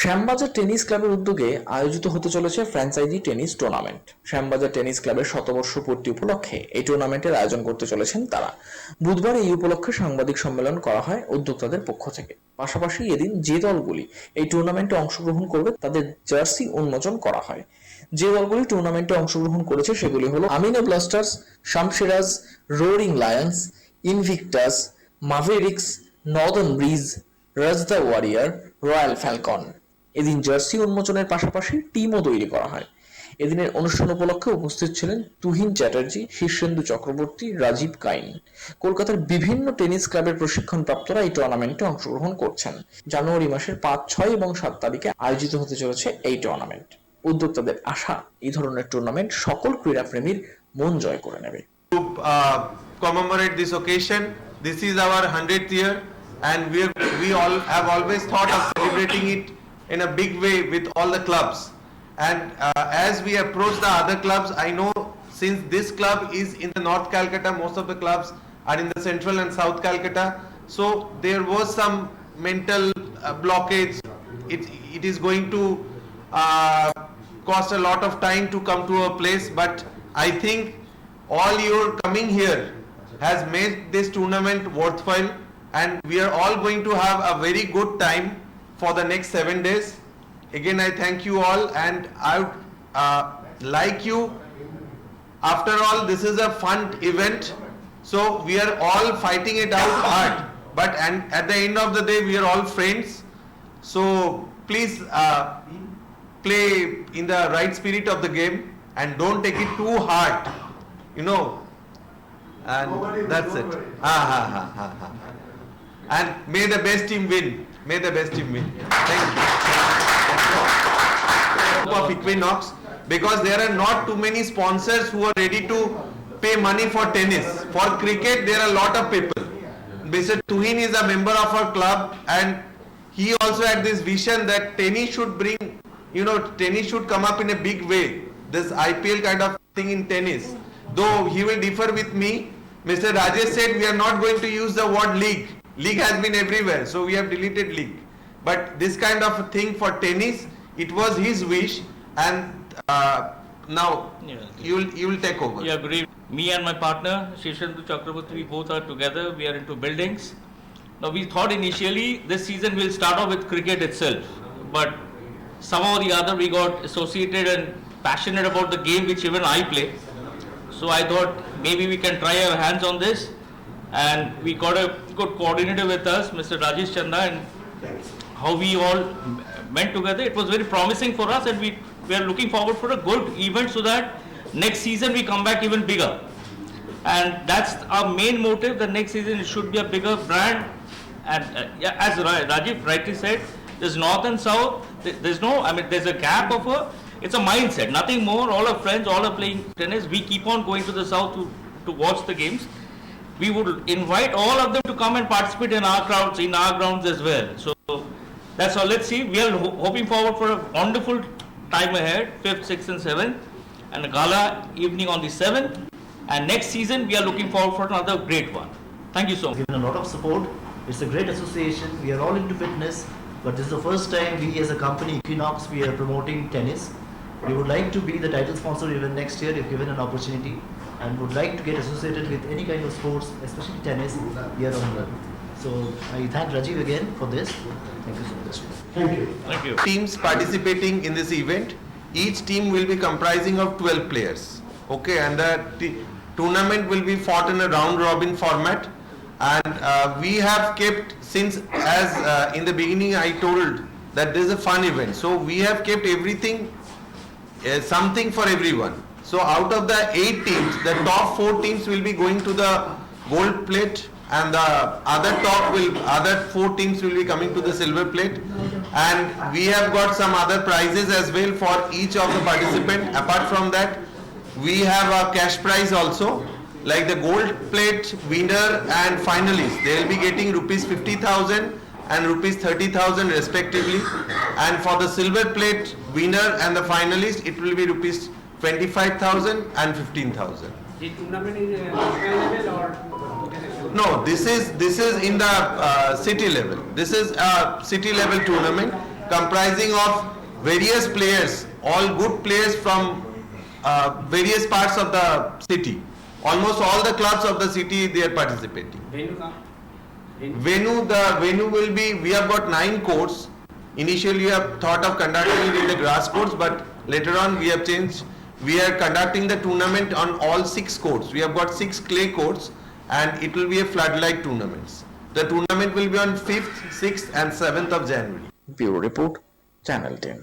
Shyambazar tennis ক্লাবের উদ্যোগে আয়োজিত হতে চলেছে franchise tennis tournament. Shyambazar tennis ক্লাবের শতবর্ষ পূর্তি উপলক্ষে এই টুর্নামেন্টের আয়োজন করতে চলেছেন তারা। বুধবার এই উপলক্ষে সাংবাদিক সম্মেলন করা হয় উদ্যোক্তাদের পক্ষ থেকে। পাশাপাশি এদিন যে দলগুলি এই টুর্নামেন্টে অংশগ্রহণ করবে, তাদের জার্সি উন্মোচন করা হয়। যে দলগুলি টুর্নামেন্টে অংশগ্রহণ করেছে সেগুলি হলো Amino blasters Shamsiraj roaring lions, Invictus, Mavericks, Northern bridge Rajda warrior, royal Falcon. এদিন জার্সি উন্মোচনের পাশাপাশি টিমও তৈরি করা হয়। এদিনের অনুষ্ঠান উপলক্ষে উপস্থিত ছিলেন তুহিন চ্যাটার্জি শীর্ষেন্দু চক্রবর্তী রাজীব কাইন। কলকাতার বিভিন্ন টেনিস ক্লাবের প্রশিক্ষণপ্রাপ্তরা এই টুর্নামেন্টে অংশগ্রহণ করছেন। জানুয়ারি মাসের পাঁচ ছয় এবং সাত তারিখে আয়োজিত হতে চলেছে এই টুর্নামেন্ট। উদ্যোক্তাদের আশা এই ধরনের টুর্নামেন্ট সকল ক্রীড়াপ্রেমীর মন জয় করে নেবে। commemorate this occasion. This is our 100th year, and we we all have always thought of celebrating in a big way with all the clubs. And uh, as we approach the other clubs, I know since this club is in the North Calcutta, most of the clubs are in the Central and South Calcutta. So there was some mental uh, blockage. It it is going to uh, cost a lot of time to come to a place, but I think all your coming here has made this tournament worthwhile and we are all going to have a very good time for the next seven days. Again i thank you all and i would uh, like you. After all this is a fun event. So we are all fighting it out hard. But and at the end of the day we are all friends. So please uh, play in the right spirit of the game and don't take it too hard. You know? And that's it. ha, ha, ha, ha, ha. And may the best team win. May the best team win. Thank you. Of equinox because there are not too many sponsors who are ready to pay money for tennis. For cricket there are a lot of people. Mr tuhin is a member of our club and he also had this vision that tennis should bring you know tennis should come up in a big way. This ipl kind of thing in tennis. Though he will differ with me mr rajesh said we are not going to use the word league league has been everywhere so we have deleted league but this kind of thing for tennis it was his wish and uh, now Yeah. you will you will take over Yeah, good evening. Me and my partner, Shishandu Chakraborty, we both are together. We are into buildings. Now, we thought initially this season will start off with cricket itself, but somehow or the other we got associated and passionate about the game which even I play. So I thought maybe we can try our hands on this, and we got a good coordinator with us, Mr. Rajesh Chanda, and how we all went together. It was very promising for us, and we, we are looking forward for a good event so that next season we come back even bigger. And that's our main motive. The next season it should be a bigger brand. And uh, yeah, as Rajiv rightly said, there's north and south. There's no, I mean, there's a gap of a. It's a mindset, nothing more. All our friends, all are playing tennis. We keep on going to the south to to watch the games we would invite all of them to come and participate in our crowds, in our grounds as well. So that's all. Let's see. We are ho- hoping forward for a wonderful time ahead, fifth, sixth, and seventh, and a gala evening on the seventh. And next season, we are looking forward for another great one. Thank you so much. given a lot of support. It's a great association. We are all into fitness, but this is the first time we as a company, Equinox, we are promoting tennis. We would like to be the title sponsor even next year if given an opportunity and would like to get associated with any kind of sports, especially tennis, year on year. So I thank Rajiv again for this. Thank you so much. Thank you. Thank you. teams participating in this event each team will be comprising of 12 players okay and the t- tournament will be fought in a round robin format and uh, we have kept since as uh, in the beginning i told that this is a fun event so we have kept everything uh, something for everyone. So out of the eight teams the top four teams will be going to the gold plate and the other top will other four teams will be coming to the silver plate. And we have got some other prizes as well for each of the participant. Apart from that we have a cash prize also. Like the gold plate winner and finalists they will be getting rupees 50000 and rupees 30000 respectively. And for the silver plate winner and the finalist it will be rupees 25000 and 15000 The tournament is uh, national level or no this is this is in the uh, city level this is a city level tournament comprising of various players, all good players from uh, various parts of the city. Almost all the clubs of the city they are participating. Venue कहाँ? Venue? Venue, the venue will be, we have got nine courts. Initially, we have thought of conducting it in the grass courts, but later on we have changed. We are conducting the tournament on all six courts. We have got six clay courts and it will be a floodlight tournaments. The tournament will be on 5th, 6th and 7th of January. Bureau Report, Channel 10.